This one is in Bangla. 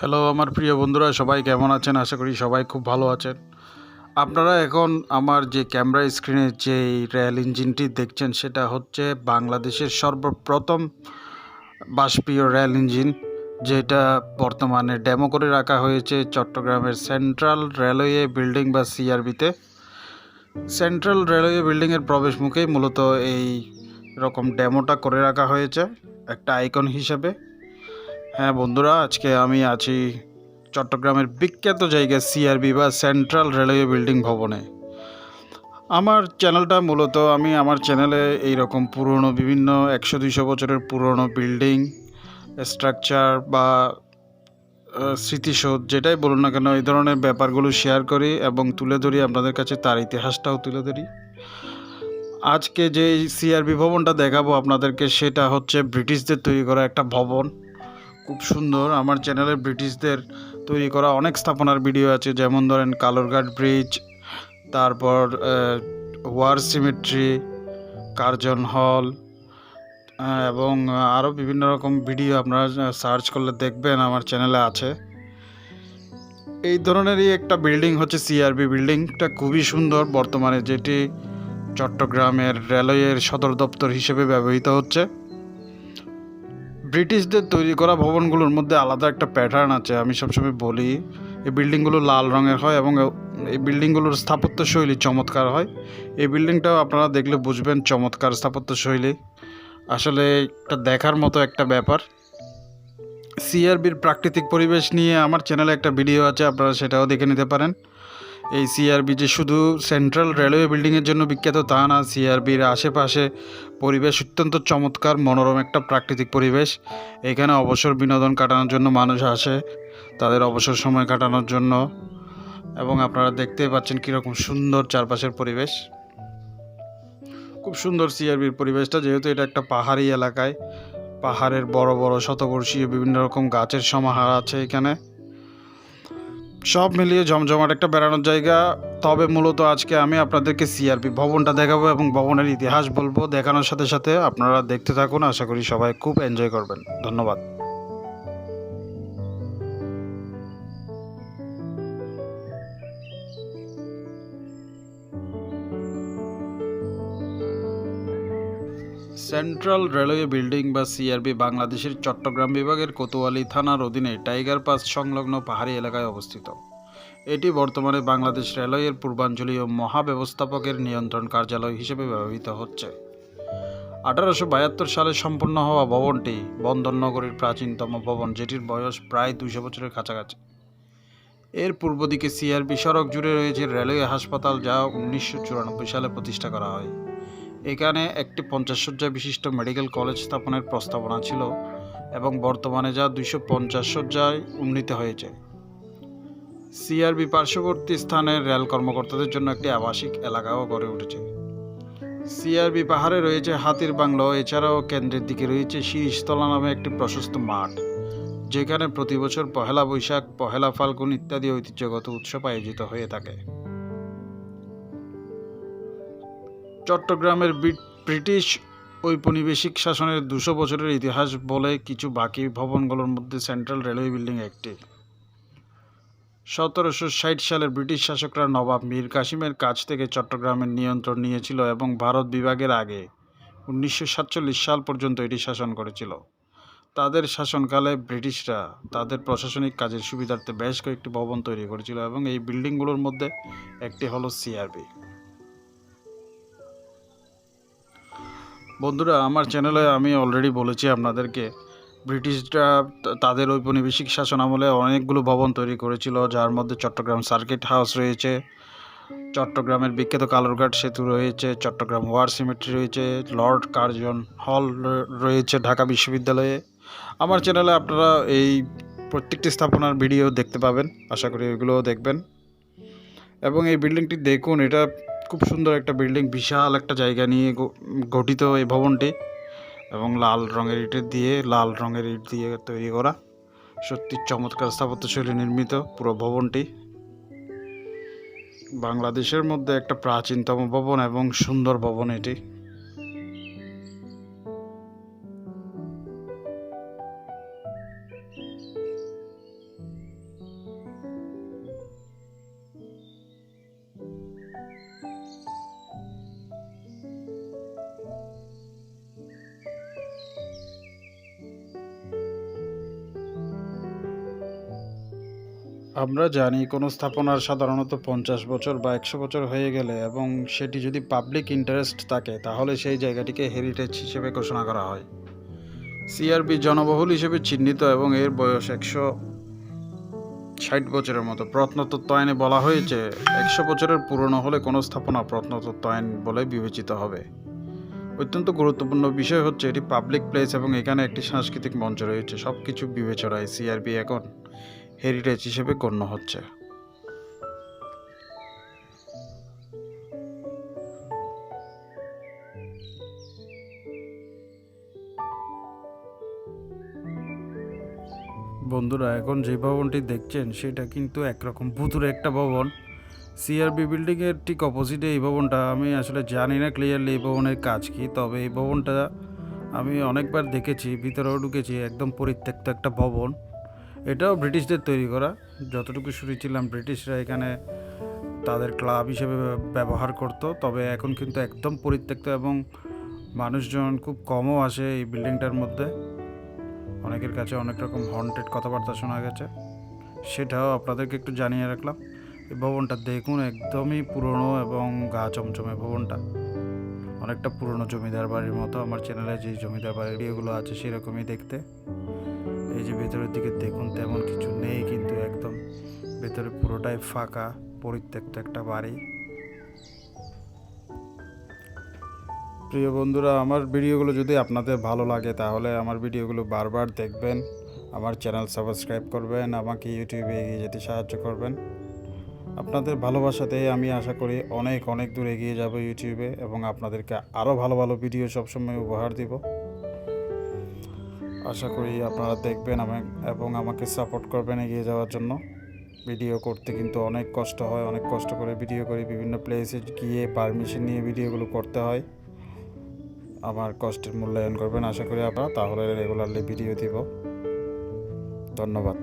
হ্যালো আমার প্রিয় বন্ধুরা, সবাই কেমন আছেন? আশা করি সবাই খুব ভালো আছেন। আপনারা এখন আমার যে ক্যামেরা স্ক্রিনে যে রেল ইঞ্জিনটি দেখছেন, সেটা হচ্ছে বাংলাদেশের সর্বপ্রথম বাষ্পীয় রেল ইঞ্জিন, যেটা বর্তমানে ডেমো করে রাখা হয়েছে চট্টগ্রামের সেন্ট্রাল রেলওয়ে বিল্ডিং বা সিআরবিতে। সেন্ট্রাল রেলওয়ে বিল্ডিংয়ের প্রবেশ মুখেই মূলত এই রকম ডেমোটা করে রাখা হয়েছে, একটা আইকন হিসেবে। হ্যাঁ বন্ধুরা, আজকে আমি আছি চট্টগ্রামের বিখ্যাত জায়গা সিআরবি বা সেন্ট্রাল রেলওয়ে বিল্ডিং ভবনে। আমার চ্যানেলটা মূলত আমি আমার চ্যানেলে এই রকম পুরনো, বিভিন্ন একশো দুইশো বছরের পুরনো বিল্ডিং স্ট্রাকচার বা স্মৃতিসৌধ যেটাই বলুন না কেন, এই ধরনের ব্যাপারগুলো শেয়ার করি এবং তুলে ধরি আপনাদের কাছে, তার ইতিহাসটাও তুলে ধরি। আজকে যে সিআরবি ভবনটা দেখাবো আপনাদেরকে, সেটা হচ্ছে ব্রিটিশদের তৈরি করা একটা ভবন। খুব সুন্দর। আমার চ্যানেলে ব্রিটিশদের তৈরি করা অনেক স্থাপনার ভিডিও আছে, যেমন ধরেন কালোরঘাট ব্রিজ, তারপর ওয়ার সিমেট্রি, কার্জন হল এবং আরও বিভিন্ন রকম ভিডিও আপনারা সার্চ করলে দেখবেন আমার চ্যানেলে আছে। এই ধরনেরই একটা বিল্ডিং হচ্ছে সিআরবি বিল্ডিংটা খুবই সুন্দর। বর্তমানে যেটি চট্টগ্রামের রেলওয়ের সদর দপ্তর হিসেবে ব্যবহৃত হচ্ছে। ব্রিটিশদের তৈরি করা ভবনগুলোর মধ্যে আলাদা একটা প্যাটার্ন আছে, আমি সবসময় বলি। এই বিল্ডিংগুলো লাল রঙের হয় এবং এই বিল্ডিংগুলোর স্থাপত্য শৈলী চমৎকার হয়। এই বিল্ডিংটাও আপনারা দেখলে বুঝবেন চমৎকার স্থাপত্য শৈলী আসলে এটা দেখার মতো একটা ব্যাপার। সিআরবির প্রাকৃতিক পরিবেশ নিয়ে আমার চ্যানেলে একটা ভিডিও আছে, আপনারা সেটাও দেখে নিতে পারেন। এই সিআরবি যে শুধু সেন্ট্রাল রেলওয়ে বিল্ডিংয়ের জন্য বিখ্যাত তা না সিআরবির আশেপাশে পরিবেশ অত্যন্ত চমৎকার, মনোরম একটা প্রাকৃতিক পরিবেশ। এখানে অবসর বিনোদন কাটানোর জন্য মানুষ আসে, তাদের অবসর সময় কাটানোর জন্য। এবং আপনারা দেখতেই পাচ্ছেন কীরকম সুন্দর চারপাশের পরিবেশ। খুব সুন্দর সিআরবির পরিবেশটা, যেহেতু এটা একটা পাহাড়ি এলাকায়। পাহাড়ের বড় বড় শতবর্ষীয় বিভিন্ন রকম গাছের সমাহার আছে এখানে। সব মিলিয়ে জমজমাট একটা বেড়ানোর জায়গা। তবে মূলত আজকে আমি আপনাদেরকে সিআরপি ভবনটা দেখাবো এবং ভবনের ইতিহাস বলব। দেখানোর সাথে সাথে আপনারা দেখতে থাকুন। আশা করি সবাই খুব এনজয় করবেন। ধন্যবাদ। সেন্ট্রাল রেলওয়ে বিল্ডিং বা সিআরবি বাংলাদেশের চট্টগ্রাম বিভাগের কোতোয়ালি থানার অধীনে টাইগার পাস সংলগ্ন পাহাড়ি এলাকায় অবস্থিত। এটি বর্তমানে বাংলাদেশ রেলওয়ের পূর্বাঞ্চলীয় মহাব্যবস্থাপকের নিয়ন্ত্রণ কার্যালয় হিসেবে ব্যবহৃত হচ্ছে। আঠারোশো বাহাত্তর সালে সম্পন্ন হওয়া ভবনটি বন্দরনগরীর প্রাচীনতম ভবন, যেটির বয়স প্রায় দুশো বছরের কাছাকাছি। এর পূর্ব দিকে সিআরবি সড়ক জুড়ে রয়েছে রেলওয়ে হাসপাতাল, যা উনিশশো চুরানব্বই সালে প্রতিষ্ঠা করা হয়। এখানে একটি পঞ্চাশ শয্যা বিশিষ্ট মেডিকেল কলেজ স্থাপনের প্রস্তাবনা ছিল এবং বর্তমানে যা দুইশো পঞ্চাশ শয্যায় উন্নীত হয়েছে। সিআরবি পার্শ্ববর্তী স্থানের রেল কর্মকর্তাদের জন্য একটি আবাসিক এলাকাও গড়ে উঠেছে। সিআরবি পাহাড়ে রয়েছে হাতির বাংলো, এছাড়াও কেন্দ্রের দিকে রয়েছে শীর্ষতলা নামে একটি প্রশস্ত মাঠ, যেখানে প্রতি বছর পহেলা বৈশাখ, পহেলা ফাল্গুন ইত্যাদি ঐতিহ্যগত উৎসব আয়োজিত হয়ে থাকে। চট্টগ্রামের ব্রি- ব্রিটিশ ঔপনিবেশিক শাসনের দুশো বছরের ইতিহাস বলে কিছু বাকি ভবনগুলোর মধ্যে সেন্ট্রাল রেলওয়ে বিল্ডিং একটি। সতেরোশো ষাট সালের ব্রিটিশ শাসকরা নবাব মীর কাসিমের কাছ থেকে চট্টগ্রামের নিয়ন্ত্রণ নিয়েছিল এবং ভারত বিভাগের আগে উনিশশো সাতচল্লিশ সাল পর্যন্ত এটি শাসন করেছিল। তাদের শাসনকালে ব্রিটিশরা তাদের প্রশাসনিক কাজের সুবিধার্থে বেশ কয়েকটি ভবন তৈরি করেছিল এবং এই বিল্ডিংগুলোর মধ্যে একটি হলো সিআরবি। বন্ধুরা, আমার চ্যানেলে আমি অলরেডি বলেছি আপনাদেরকে, ব্রিটিশরা তাদের ঔপনিবেশিক শাসন আমলে অনেকগুলো ভবন তৈরি করেছিল, যার মধ্যে চট্টগ্রাম সার্কিট হাউস রয়েছে, চট্টগ্রামের বিখ্যাত কালুরঘাট সেতু রয়েছে, চট্টগ্রাম ওয়ার সিমেট্রি রয়েছে, লর্ড কার্জন হল রয়েছে ঢাকা বিশ্ববিদ্যালয়ে। আমার চ্যানেলে আপনারা এই প্রত্যেকটি স্থাপনার ভিডিও দেখতে পাবেন, আশা করি এগুলোও দেখবেন। এবং এই বিল্ডিংটি দেখুন, এটা খুব সুন্দর একটা বিল্ডিং, বিশাল একটা জায়গা নিয়ে গঠিত এই ভবনটি এবং লাল রঙের ইটের দিয়ে, লাল রঙের ইট দিয়ে তৈরি করা। সত্যি চমৎকার স্থাপত্যশৈলী নির্মিত পুরো ভবনটি। বাংলাদেশের মধ্যে একটা প্রাচীনতম ভবন এবং সুন্দর ভবন এটি। আমরা জানি কোনো স্থাপনার সাধারণত পঞ্চাশ বছর বা একশো বছর হয়ে গেলে এবং সেটি যদি পাবলিক ইন্টারেস্ট থাকে, তাহলে সেই জায়গাটিকে হেরিটেজ হিসেবে ঘোষণা করা হয়। সিআরবি জনবহুল হিসেবে চিহ্নিত এবং এর বয়স একশো ষাট বছরের মতো। প্রত্নতত্ত্ব আইনে বলা হয়েছে, একশো বছরের পুরনো হলে কোনো স্থাপনা প্রত্নতত্ত্ব আইন বলে বিবেচিত হবে। অত্যন্ত গুরুত্বপূর্ণ বিষয় হচ্ছে, এটি পাবলিক প্লেস এবং এখানে একটি সাংস্কৃতিক মঞ্চ রয়েছে। সব কিছু বিবেচনায় সিআরবি এখন হেরিটেজ হিসেবে গণ্য হচ্ছে। বন্ধুরা, এখন যে ভবনটি দেখছেন, সেটা কিন্তু একরকম ভুতুরে একটা ভবন। সিআরবি বিল্ডিংয়ের ঠিক অপোজিটে এই ভবনটা আমি আসলে জানি না ক্লিয়ারলি এই ভবনের কাজ কি, তবে এই ভবনটা আমি অনেকবার দেখেছি, ভিতরেও ঢুকেছি, একদম পরিত্যক্ত একটা ভবন। এটাও ব্রিটিশদের তৈরি করা। যতটুকু শুনেছিলাম, ব্রিটিশরা এখানে তাদের ক্লাব হিসেবে ব্যবহার করত। তবে এখন কিন্তু একদম পরিত্যক্ত এবং মানুষজন খুব কমও আসে এই বিল্ডিংটার মধ্যে। অনেকের কাছে অনেক রকম হন্টেড কথাবার্তা শোনা গেছে। সেটাও আপনাদেরকে একটু জানিয়ে রাখলাম। এই ভবনটা দেখুন, একদমই পুরনো এবং গা চমচমে ভবনটা। অনেকটা পুরনো জমিদার বাড়ির মতো। আমার চ্যানেলে যে জমিদার বাড়ির এগুলো আছে, সেরকমই দেখতে। এই যে ভেতরের দিকে দেখুন, তেমন কিছু নেই কিন্তু একদম ভেতরে পুরোটাই ফাঁকা, পরিত্যক্ত একটা বাড়ি। প্রিয় বন্ধুরা, আমার ভিডিওগুলো যদি আপনাদের ভালো লাগে, তাহলে আমার ভিডিওগুলো বারবার দেখবেন, আমার চ্যানেল সাবস্ক্রাইব করবেন, আমাকে ইউটিউবে এগিয়ে যেতে সাহায্য করবেন। আপনাদের ভালোবাসাতেই আমি আশা করি অনেক অনেক দূর এগিয়ে যাব ইউটিউবে এবং আপনাদেরকে আরও ভালো ভালো ভিডিও সবসময় উপহার দিব। আশা করি আপনারা দেখবেন এবং আমাকে সাপোর্ট করবেন এগিয়ে যাওয়ার জন্য। ভিডিও করতে কিন্তু অনেক কষ্ট হয়, অনেক কষ্ট করে ভিডিও করি। বিভিন্ন প্লেসে গিয়ে পারমিশন নিয়ে ভিডিওগুলো করতে হয়। আমার কষ্টের মূল্যায়ন করবেন। আশা করি আপনারা তাহলে রেগুলারলি ভিডিও দিব। ধন্যবাদ।